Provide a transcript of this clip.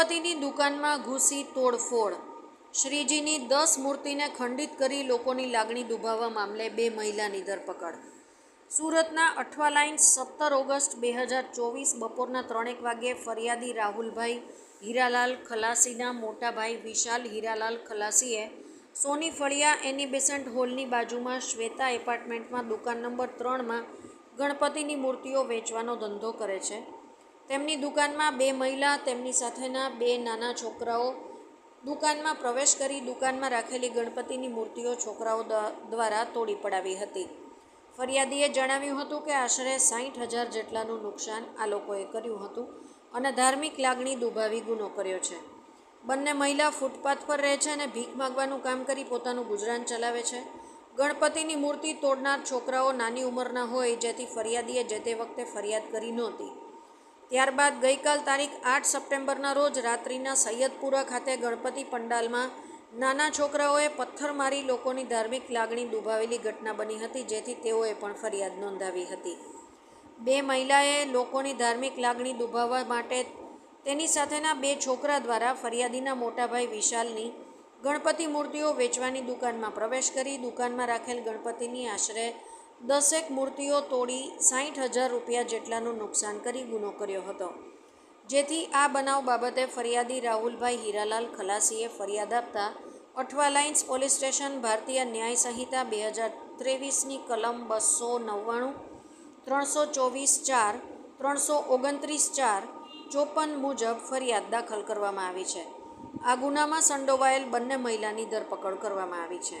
ગણપતિની દુકાનમાં ઘૂસી તોડફોડ. શ્રીજીની દસ મૂર્તિને ખંડિત કરી લોકોની લાગણી દુભાવવા મામલે બે મહિલાની ધરપકડ. સુરતના અઠવા લાઇન સત્તર ઓગસ્ટ બે હજાર ચોવીસ બપોરના ત્રણેક વાગ્યે ફરિયાદી રાહુલભાઈ હીરાલાલ ખલાસીના મોટાભાઈ વિશાલ હીરાલાલ ખલાસીએ સોની ફળિયા એની બેસન્ટ હોલની બાજુમાં શ્વેતા એપાર્ટમેન્ટમાં દુકાન નંબર ત્રણમાં ગણપતિની મૂર્તિઓ વેચવાનો ધંધો કરે છે. તેમની દુકાનમાં બે મહિલા, તેમની સાથેના બે નાના છોકરાઓ. દુકાનમાં પ્રવેશ કરી દુકાનમાં રાખેલી ગણપતિની મૂર્તિઓ છોકરાઓ દ્વારા તોડી પડાવી હતી. ફરિયાદીએ જણાવ્યું હતું કે આશરે સાઠ હજાર જેટલાનું નુકસાન આ લોકોએ કર્યું હતું અને ધાર્મિક લાગણી દુભાવી ગુનો કર્યો છે. બંને મહિલા ફૂટપાથ પર રહે છે અને ભીખ માગવાનું કામ કરી પોતાનું ગુજરાન ચલાવે છે. ગણપતિની મૂર્તિ તોડનાર છોકરાઓ નાની ઉંમરના હોય, જેથી ફરિયાદીએ જે તે વખતે ફરિયાદ કરી નહોતી. ત્યારબાદ ગઈકાલ તારીખ આઠ સપ્ટેમ્બરના રોજ રાત્રિના સૈયદપુરા ખાતે ગણપતિ પંડાલમાં નાના છોકરાઓએ પથ્થર મારી લોકોની ધાર્મિક લાગણી દુભાવેલી ઘટના બની હતી, જેથી તેઓએ પણ ફરિયાદ નોંધાવી હતી. બે મહિલાએ લોકોની ધાર્મિક લાગણી દુભાવવા માટે તેની સાથેના બે છોકરા દ્વારા ફરિયાદીના મોટાભાઈ વિશાલની ગણપતિ મૂર્તિઓ વેચવાની દુકાનમાં પ્રવેશ કરી દુકાનમાં રાખેલ ગણપતિની આશરે દસેક મૂર્તિઓ તોડી સાઠ હજાર રૂપિયા જેટલાનું નુકસાન કરી ગુનો કર્યો હતો. જેથી આ બનાવ બાબતે ફરિયાદી રાહુલભાઈ હીરાલાલ ખલાસીએ ફરિયાદ આપતા અઠવા લાઇન્સ પોલીસ સ્ટેશન ભારતીય ન્યાય સંહિતા બે હજાર ત્રેવીસની કલમ બસો નવ્વાણું, ત્રણસો ચોવીસ ચાર, ત્રણસો ઓગણત્રીસ ચાર, ચોપન મુજબ ફરિયાદ દાખલ કરવામાં આવી છે. આ ગુનામાં સંડોવાયેલ બંને મહિલાની ધરપકડ કરવામાં આવી છે.